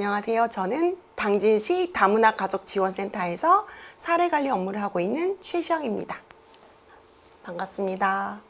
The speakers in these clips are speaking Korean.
안녕하세요. 저는 당진시 다문화 가족 지원센터에서 사례 관리 업무를 하고 있는 최시영입니다. 반갑습니다.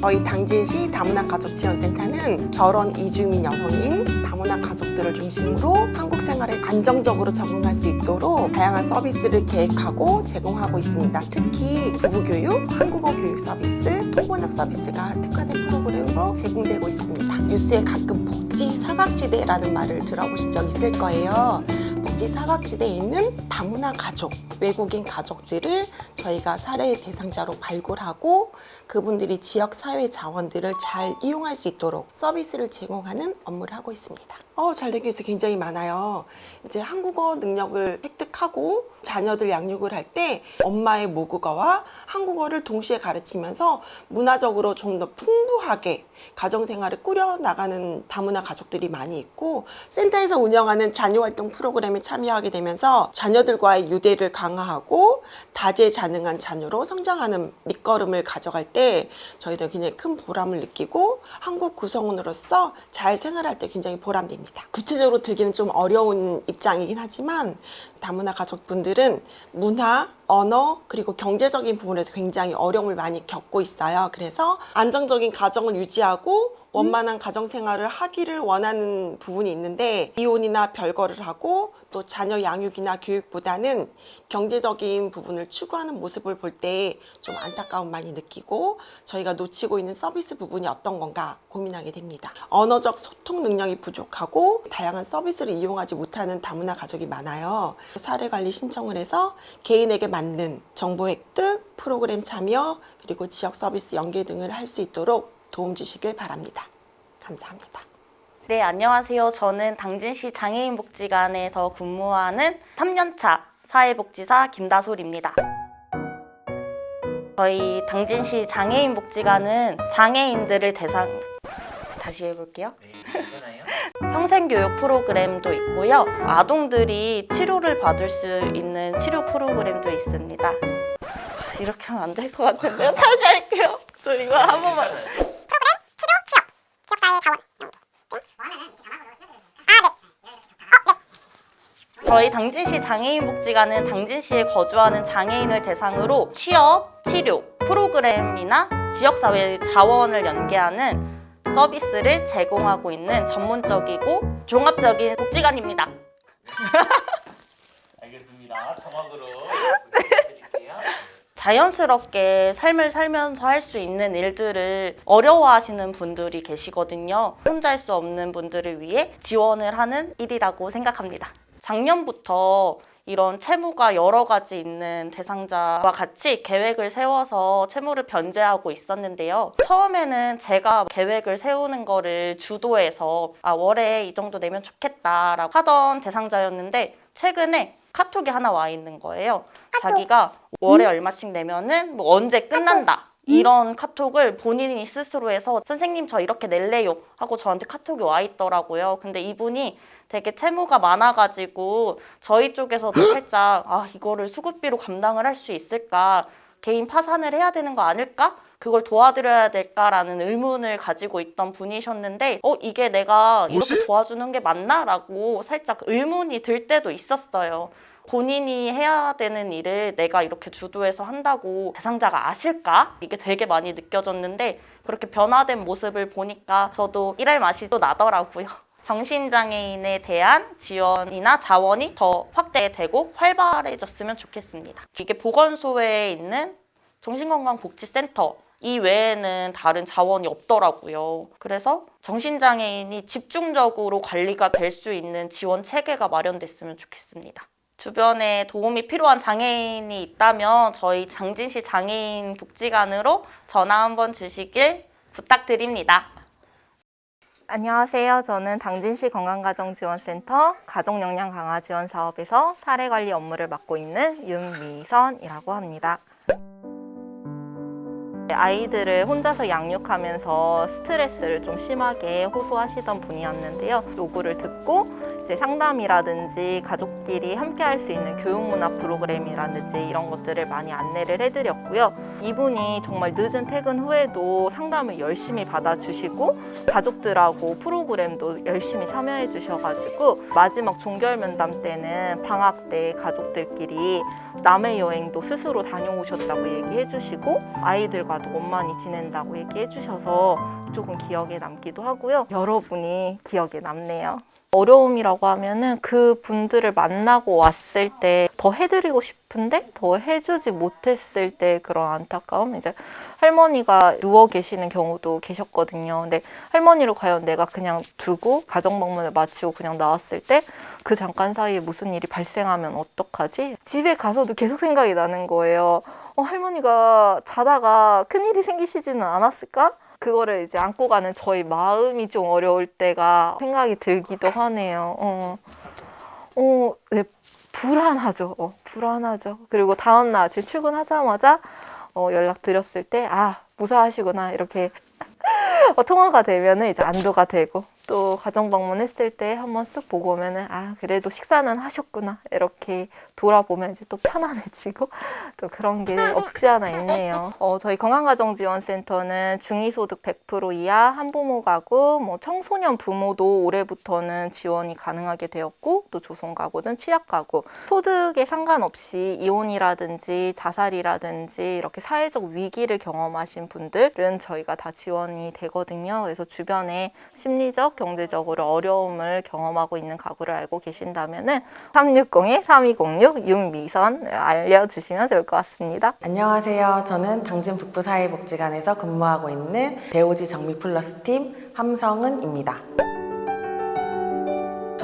저희 당진시 다문화 가족 지원센터는 결혼 이주민 여성인 다문화 가족들을 중심으로 한국 생활에 안정적으로 적응할 수 있도록 다양한 서비스를 계획하고 제공하고 있습니다. 특히 부부 교육, 한국어 교육 서비스, 통번역 서비스가 특화된 프로그램으로 제공되고 있습니다. 뉴스에 가끔 복지 사각지대라는 말을 들어보신 적 있을 거예요. 복지 사각지대에 있는 다문화 가족, 외국인 가족들을 저희가 사례 대상자로 발굴하고 그분들이 지역 사회 자원들을 잘 이용할 수 있도록 서비스를 제공하는 업무를 하고 있습니다. 어, 잘 되기 위해서 굉장히 많아요. 이제 한국어 능력을 획득하고 자녀들 양육을 할 때 엄마의 모국어와 한국어를 동시에 가르치면서 문화적으로 좀 더 풍부하게 가정 생활을 꾸려 나가는 다문화 가족들이 많이 있고 센터에서 운영하는 자녀 활동 프로그램에 참여하게 되면서 자녀들과의 유대를 강화하고 다재자능한 자녀로 성장하는 밑거름을 가져갈 때 저희도 굉장히 큰 보람을 느끼고 한국 구성원으로서 잘 생활할 때 굉장히 보람됩니다. 구체적으로 들기는 좀 어려운 입 장이긴 하지만 다문화 가족분들은 문화, 언어 그리고 경제적인 부분에서 굉장히 어려움을 많이 겪고 있어요. 그래서 안정적인 가정을 유지하고 원만한 가정 생활을 하기를 원하는 부분이 있는데 이혼이나 별거를 하고 또 자녀 양육이나 교육보다는 경제적인 부분을 추구하는 모습을 볼 때 좀 안타까움 많이 느끼고 저희가 놓치고 있는 서비스 부분이 어떤 건가 고민하게 됩니다. 언어적 소통 능력이 부족하고 다양한 서비스를 이용하지 못하는 다문화 가족이 많아요. 사례 관리 신청을 해서 개인에게 맞는 정보 획득, 프로그램 참여, 그리고 지역 서비스 연계 등을 할 수 있도록 도움 주시길 바랍니다. 감사합니다. 네, 안녕하세요. 저는 당진시 장애인복지관에서 근무하는 3년차 사회복지사 김다솔입니다. 저희 당진시 장애인복지관은 장애인들을 대상 다시 해볼게요. 평생교육 프로그램도 있고요. 아동들이 치료를 받을 수 있는 치료 프로그램도 있습니다. 이렇게 하면 안 될 것 같은데요. 다시 할게요. 저 이거 한 번만. 저희 당진시 장애인복지관은 당진시에 거주하는 장애인을 대상으로 취업, 치료, 프로그램이나 지역사회 자원을 연계하는 서비스를 제공하고 있는 전문적이고 종합적인 복지관입니다. 알겠습니다. 정확으로 부탁드릴게요. 자연스럽게 삶을 살면서 할 수 있는 일들을 어려워하시는 분들이 계시거든요. 혼자 할 수 없는 분들을 위해 지원을 하는 일이라고 생각합니다. 작년부터 이런 채무가 여러 가지 있는 대상자와 같이 계획을 세워서 채무를 변제하고 있었는데요. 처음에는 제가 계획을 세우는 거를 주도해서 아, 월에 이 정도 내면 좋겠다라고 하던 대상자였는데 최근에 카톡이 하나 와 있는 거예요. 자기가 월에 얼마씩 내면은 뭐 언제 끝난다. 이런 카톡을 본인이 스스로 해서 선생님 저 이렇게 낼래요 하고 저한테 카톡이 와 있더라고요. 근데 이분이 되게 채무가 많아가지고 저희 쪽에서도 살짝 아 이거를 수급비로 감당을 할 수 있을까 개인 파산을 해야 되는 거 아닐까? 그걸 도와드려야 될까라는 의문을 가지고 있던 분이셨는데 어 이게 내가 이렇게 도와주는 게 맞나라고 살짝 의문이 들 때도 있었어요. 본인이 해야 되는 일을 내가 이렇게 주도해서 한다고 대상자가 아실까? 이게 되게 많이 느껴졌는데 그렇게 변화된 모습을 보니까 저도 일할 맛이 또 나더라고요. 정신장애인에 대한 지원이나 자원이 더 확대되고 활발해졌으면 좋겠습니다. 이게 보건소에 있는 정신건강복지센터 이 외에는 다른 자원이 없더라고요. 그래서 정신장애인이 집중적으로 관리가 될 수 있는 지원 체계가 마련됐으면 좋겠습니다. 주변에 도움이 필요한 장애인이 있다면 저희 장진시 장애인 복지관으로 전화 한번 주시길 부탁드립니다. 안녕하세요. 저는 당진시 건강가정지원센터 가족역량 강화 지원 사업에서 사례 관리 업무를 맡고 있는 윤미선이라고 합니다. 아이들을 혼자서 양육하면서 스트레스를 좀 심하게 호소하시던 분이었는데요. 요구를 듣고 이제 상담이라든지 가족끼리 함께 할 수 있는 교육문화 프로그램이라든지 이런 것들을 많이 안내를 해드렸고요. 이분이 정말 늦은 퇴근 후에도 상담을 열심히 받아주시고 가족들하고 프로그램도 열심히 참여해 주셔가지고 마지막 종결 면담 때는 방학 때 가족들끼리 남해 여행도 스스로 다녀오셨다고 얘기해 주시고 아이들과 도 원만히 지낸다고 얘기해 주셔서 조금 기억에 남기도 하고요. 여러분이 기억에 남네요. 어려움이라고 하면은 그 분들을 만나고 왔을 때 더 해드리고 싶은데 더 해주지 못했을 때 그런 안타까움 이제 할머니가 누워 계시는 경우도 계셨거든요. 근데 할머니를 과연 내가 그냥 두고 가정 방문을 마치고 그냥 나왔을 때 그 잠깐 사이에 무슨 일이 발생하면 어떡하지? 집에 가서도 계속 생각이 나는 거예요. 어, 할머니가 자다가 큰 일이 생기시지는 않았을까? 그거를 이제 안고 가는 저희 마음이 좀 어려울 때가 생각이 들기도 하네요. 어, 어, 네, 불안하죠. 어, 불안하죠. 그리고 다음날 아침 출근하자마자 어, 연락 드렸을 때, 아, 무사하시구나. 이렇게 어, 통화가 되면은 이제 안도가 되고 또 가정 방문했을 때 한번 쓱 보고 오면은 아 그래도 식사는 하셨구나 이렇게 돌아보면 이제 또 편안해지고 또 그런 게 없지 않아 있네요. 어, 저희 건강가정지원센터는 중위소득 100% 이하 한부모 가구, 뭐 청소년 부모도 올해부터는 지원이 가능하게 되었고 또 조선 가구든 취약 가구 소득에 상관없이 이혼이라든지 자살이라든지 이렇게 사회적 위기를 경험하신 분들은 저희가 다 지원이 되거든요. 그래서 주변에 심리적, 경제적으로 어려움을 경험하고 있는 가구를 알고 계신다면은 360-3206 윤미선 알려주시면 좋을 것 같습니다. 안녕하세요. 저는 당진 북부사회복지관에서 근무하고 있는 배우지 정미 플러스 팀 함성은입니다.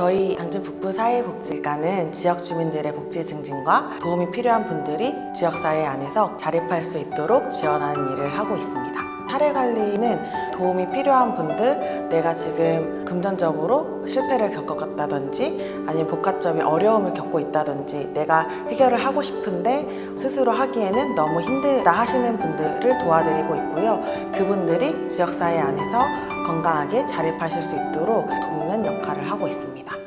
저희 당진 북부 사회복지관은 지역 주민들의 복지 증진과 도움이 필요한 분들이 지역사회 안에서 자립할 수 있도록 지원하는 일을 하고 있습니다. 사례 관리는 도움이 필요한 분들, 내가 지금 금전적으로 실패를 겪었다든지 아니면 복합점이 어려움을 겪고 있다든지 내가 해결을 하고 싶은데 스스로 하기에는 너무 힘들다 하시는 분들을 도와드리고 있고요. 그분들이 지역사회 안에서 건강하게 자립하실 수 있도록 돕는 역할을 하고 있습니다.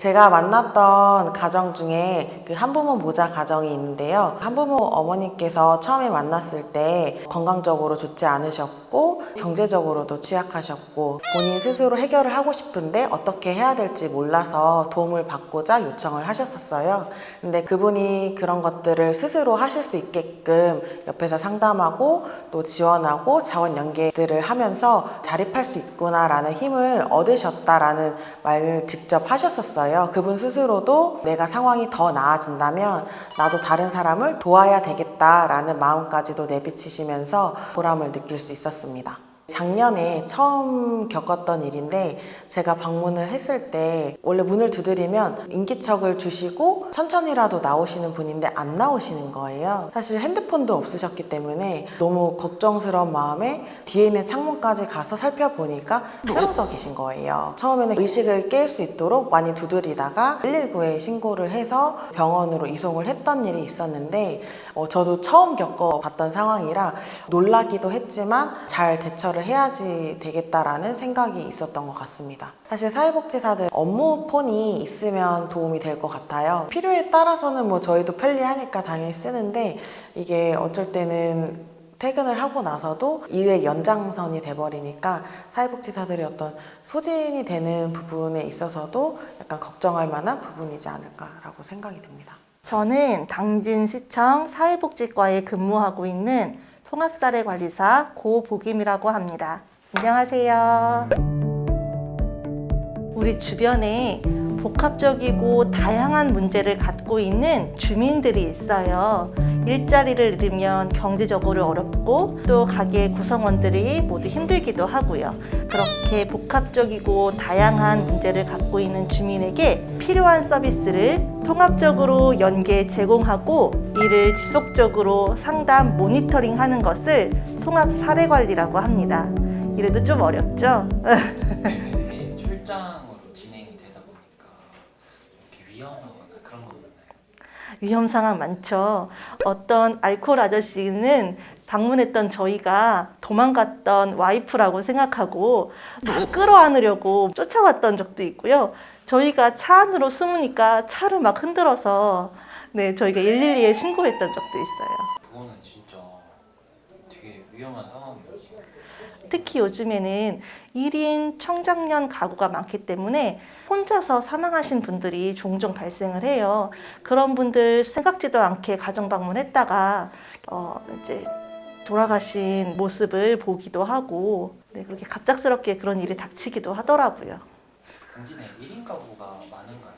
제가 만났던 가정 중에 그 한부모 모자 가정이 있는데요. 한부모 어머니께서 처음에 만났을 때 건강적으로 좋지 않으셨고 경제적으로도 취약하셨고 본인 스스로 해결을 하고 싶은데 어떻게 해야 될지 몰라서 도움을 받고자 요청을 하셨었어요. 근데 그분이 그런 것들을 스스로 하실 수 있게끔 옆에서 상담하고 또 지원하고 자원 연계들을 하면서 자립할 수 있구나라는 힘을 얻으셨다라는 말을 직접 하셨었어요. 그분 스스로도 내가 상황이 더 나아진다면 나도 다른 사람을 도와야 되겠다라는 마음까지도 내비치시면서 보람을 느낄 수 있었습니다. 작년에 처음 겪었던 일인데 제가 방문을 했을 때 원래 문을 두드리면 인기척을 주시고 천천히라도 나오시는 분인데 안 나오시는 거예요. 사실 핸드폰도 없으셨기 때문에 너무 걱정스러운 마음에 뒤에 있는 창문까지 가서 살펴보니까 쓰러져 계신 거예요. 처음에는 의식을 깰 수 있도록 많이 두드리다가 119에 신고를 해서 병원으로 이송을 했던 일이 있었는데 어, 저도 처음 겪어봤던 상황이라 놀라기도 했지만 잘 대처를 해야지 되겠다라는 생각이 있었던 것 같습니다. 사실 사회복지사들 업무 폰이 있으면 도움이 될 것 같아요. 필요에 따라서는 뭐 저희도 편리하니까 당연히 쓰는데 이게 어쩔 때는 퇴근을 하고 나서도 일의 연장선이 돼버리니까 사회복지사들이 어떤 소진이 되는 부분에 있어서도 약간 걱정할 만한 부분이지 않을까라고 생각이 듭니다. 저는 당진시청 사회복지과에 근무하고 있는 통합사례관리사 고복임이라고 합니다. 안녕하세요. 우리 주변에 복합적이고 다양한 문제를 갖고 있는 주민들이 있어요. 일자리를 잃으면 경제적으로 어렵고 또 가게 구성원들이 모두 힘들기도 하고요. 그렇게 복합적이고 다양한 문제를 갖고 있는 주민에게 필요한 서비스를 통합적으로 연계 제공하고 이를 지속적으로 상담 모니터링 하는 것을 통합 사례 관리라고 합니다. 이래도 좀 어렵죠? 이게 출장으로 진행이 되다 보니까 이렇게 위험하거나 그런 건 없나요? 위험 상황 많죠. 어떤 알코올 아저씨는 방문했던 저희가 도망갔던 와이프라고 생각하고 막 끌어안으려고 쫓아왔던 적도 있고요. 저희가 차 안으로 숨으니까 차를 막 흔들어서 네, 저희가 112에 신고했던 적도 있어요. 그거는 진짜 되게 위험한 상황이에요. 특히 요즘에는 1인 청장년 가구가 많기 때문에 혼자서 사망하신 분들이 종종 발생을 해요. 그런 분들 생각지도 않게 가정 방문했다가 어 이제 돌아가신 모습을 보기도 하고 네, 그렇게 갑작스럽게 그런 일이 닥치기도 하더라고요. 당진에 1인 가구가 많은가요?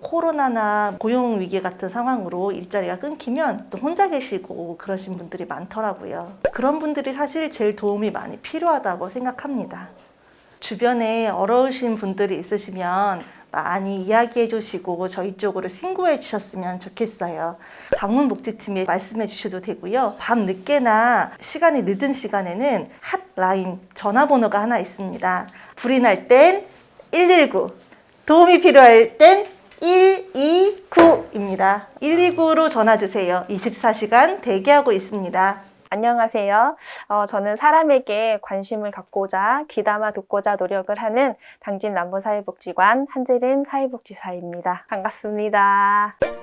코로나나 고용 위기 같은 상황으로 일자리가 끊기면 또 혼자 계시고 그러신 분들이 많더라고요. 그런 분들이 사실 제일 도움이 많이 필요하다고 생각합니다. 주변에 어려우신 분들이 있으시면 많이 이야기해 주시고 저희 쪽으로 신고해 주셨으면 좋겠어요. 방문 복지팀에 말씀해 주셔도 되고요. 밤 늦게나 시간이 늦은 시간에는 핫라인 전화번호가 하나 있습니다. 불이 날 땐 119, 도움이 필요할 땐 129입니다. 129로 전화 주세요. 24시간 대기하고 있습니다. 안녕하세요. 어, 저는 사람에게 관심을 갖고자 귀담아 듣고자 노력을 하는 당진 남부사회복지관 한재림 사회복지사입니다. 반갑습니다.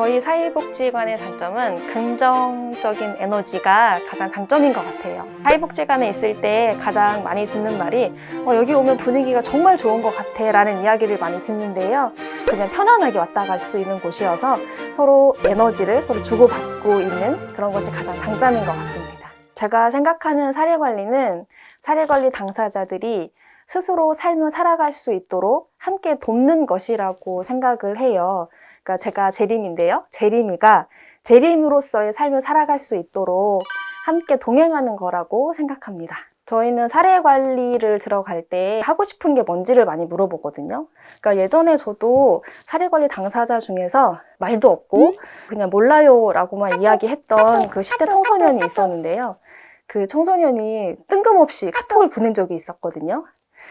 저희 사회복지관의 장점은 긍정적인 에너지가 가장 장점인 것 같아요. 사회복지관에 있을 때 가장 많이 듣는 말이 어, 여기 오면 분위기가 정말 좋은 것 같아 라는 이야기를 많이 듣는데요. 그냥 편안하게 왔다 갈 수 있는 곳이어서 서로 에너지를 서로 주고받고 있는 그런 것이 가장 장점인 것 같습니다. 제가 생각하는 사례 관리는 사례 관리 당사자들이 스스로 삶을 살아갈 수 있도록 함께 돕는 것이라고 생각을 해요. 그러니까 제가 재림인데요. 재림이가 재림으로서의 삶을 살아갈 수 있도록 함께 동행하는 거라고 생각합니다. 저희는 사례 관리를 들어갈 때 하고 싶은 게 뭔지를 많이 물어보거든요. 그러니까 예전에 저도 사례 관리 당사자 중에서 말도 없고 그냥 몰라요라고만 이야기했던 그 10대 청소년이 있었는데요. 그 청소년이 뜬금없이 카톡을 보낸 적이 있었거든요.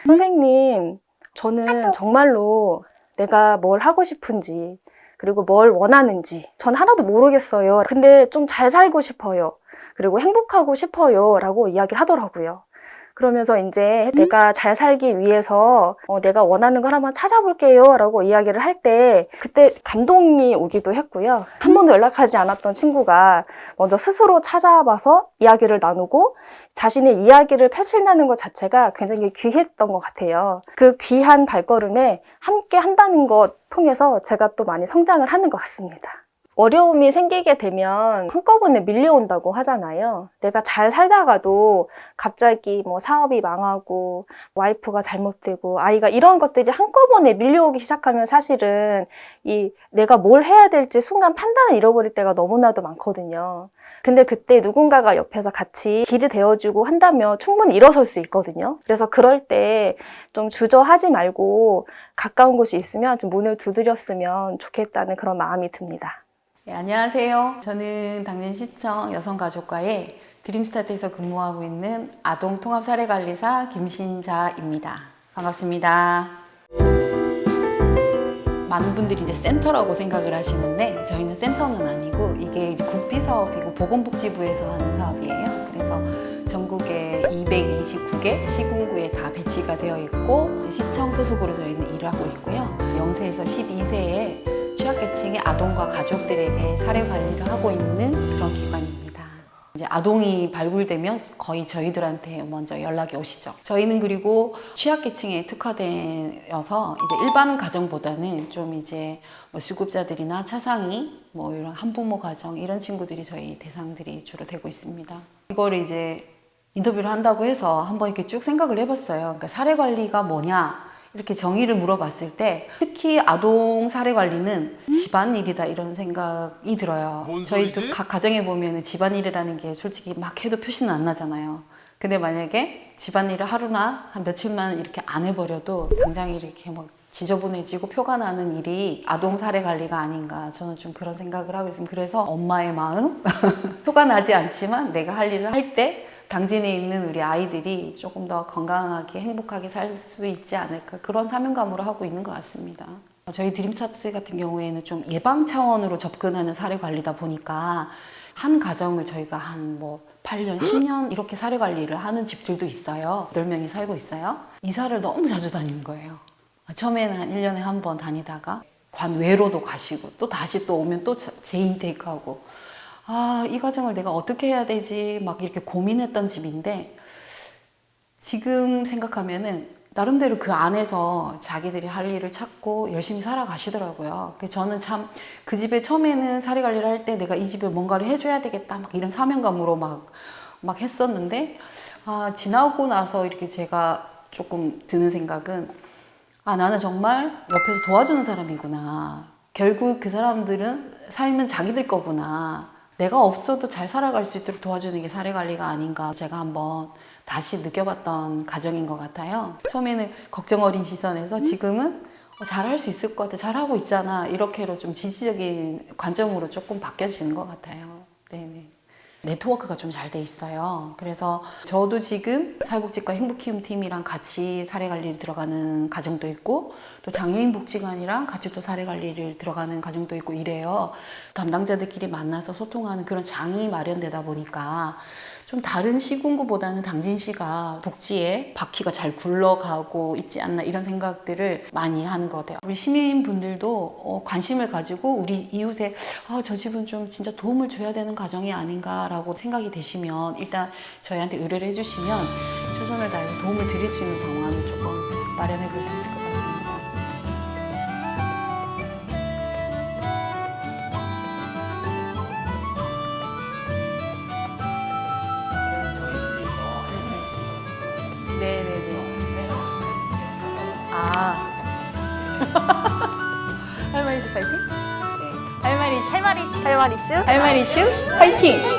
선생님, 저는 정말로 내가 뭘 하고 싶은지, 그리고 뭘 원하는지, 전 하나도 모르겠어요. 근데 좀 잘 살고 싶어요. 그리고 행복하고 싶어요. 라고 이야기를 하더라고요. 그러면서 이제 내가 잘 살기 위해서 어, 내가 원하는 걸 한번 찾아볼게요. 라고 이야기를 할 때 그때 감동이 오기도 했고요. 한 번도 연락하지 않았던 친구가 먼저 스스로 찾아봐서 이야기를 나누고 자신의 이야기를 펼친다는 것 자체가 굉장히 귀했던 것 같아요. 그 귀한 발걸음에 함께 한다는 것 통해서 제가 또 많이 성장을 하는 것 같습니다. 어려움이 생기게 되면 한꺼번에 밀려온다고 하잖아요. 내가 잘 살다가도 갑자기 뭐 사업이 망하고 와이프가 잘못되고 아이가 이런 것들이 한꺼번에 밀려오기 시작하면 사실은 이 내가 뭘 해야 될지 순간 판단을 잃어버릴 때가 너무나도 많거든요. 근데 그때 누군가가 옆에서 같이 길이 되어주고 한다면 충분히 일어설 수 있거든요. 그래서 그럴 때 좀 주저하지 말고 가까운 곳이 있으면 좀 문을 두드렸으면 좋겠다는 그런 마음이 듭니다. 네, 안녕하세요. 저는 당진시청 여성가족과의 드림스타트에서 근무하고 있는 아동통합사례관리사 김신자입니다. 반갑습니다. 많은 분들이 이제 센터라고 생각을 하시는데 저희는 센터는 아니고 이게 이제 국비 사업이고 보건복지부에서 하는 사업이에요. 그래서 전국에 229개 시군구에 다 배치가 되어 있고 시청 소속으로 저희는 일을 하고 있고요. 0세에서 12세의 취약계층의 아동과 가족들에게 사례 관리를 하고 있는 그런 기관입니다. 이제 아동이 발굴되면 거의 저희들한테 먼저 연락이 오시죠. 저희는 그리고 취약계층에 특화되어서 이제 일반 가정보다는 좀 이제 뭐 수급자들이나 차상위, 뭐 이런 한부모 가정 이런 친구들이 저희 대상들이 주로 되고 있습니다. 이거를 이제 인터뷰를 한다고 해서 한번 이렇게 쭉 생각을 해봤어요. 그러니까 사례 관리가 뭐냐? 이렇게 정의를 물어봤을 때 특히 아동 사례 관리는 집안일이다 이런 생각이 들어요. 저희도 각 가정에 보면 집안일이라는 게 솔직히 막 해도 표시는 안 나잖아요. 근데 만약에 집안일을 하루나 한 며칠만 이렇게 안 해버려도 당장 이렇게 막 지저분해지고 표가 나는 일이 아동 사례 관리가 아닌가 저는 좀 그런 생각을 하고 있습니다. 그래서 엄마의 마음 표가 나지 않지만 내가 할 일을 할 때 당진에 있는 우리 아이들이 조금 더 건강하게 행복하게 살 수 있지 않을까 그런 사명감으로 하고 있는 것 같습니다. 저희 드림스타트 같은 경우에는 좀 예방 차원으로 접근하는 사례 관리다 보니까 한 가정을 저희가 한 뭐 8년, 10년 이렇게 사례 관리를 하는 집들도 있어요. 8명이 살고 있어요. 이사를 너무 자주 다니는 거예요. 처음에는 한 1년에 한 번 다니다가 관외로도 가시고 또 다시 또 오면 또 재인테이크하고 아, 이 과정을 내가 어떻게 해야 되지 막 이렇게 고민했던 집인데 지금 생각하면은 나름대로 그 안에서 자기들이 할 일을 찾고 열심히 살아가시더라고요. 저는 참 그 집에 처음에는 사례 관리를 할 때 내가 이 집에 뭔가를 해줘야 되겠다 막 이런 사명감으로 막, 막 했었는데 아, 지나고 나서 이렇게 제가 조금 드는 생각은 아, 나는 정말 옆에서 도와주는 사람이구나. 결국 그 사람들은 삶은 자기들 거구나. 내가 없어도 잘 살아갈 수 있도록 도와주는 게 사례 관리가 아닌가 제가 한번 다시 느껴봤던 과정인 것 같아요. 처음에는 걱정 어린 시선에서 지금은 어, 잘할 수 있을 것 같아. 잘하고 있잖아. 이렇게로 좀 지지적인 관점으로 조금 바뀌어지는 것 같아요. 네네. 네트워크가 좀 잘 돼 있어요. 그래서 저도 지금 사회복지과 행복키움팀이랑 같이 사례관리를 들어가는 가정도 있고 또 장애인 복지관이랑 같이 또 사례관리를 들어가는 가정도 있고 이래요. 담당자들끼리 만나서 소통하는 그런 장이 마련되다 보니까 좀 다른 시군구보다는 당진시가 복지에 바퀴가 잘 굴러가고 있지 않나 이런 생각들을 많이 하는 것 같아요. 우리 시민분들도 어, 관심을 가지고 우리 이웃에 아, 저 집은 좀 진짜 도움을 줘야 되는 가정이 아닌가라고 생각이 되시면 일단 저희한테 의뢰를 해주시면 최선을 다해서 도움을 드릴 수 있는 방안을 조금 마련해 볼 수 있을 것 같습니다. 할말 이슈? 할머니 씨 파이팅!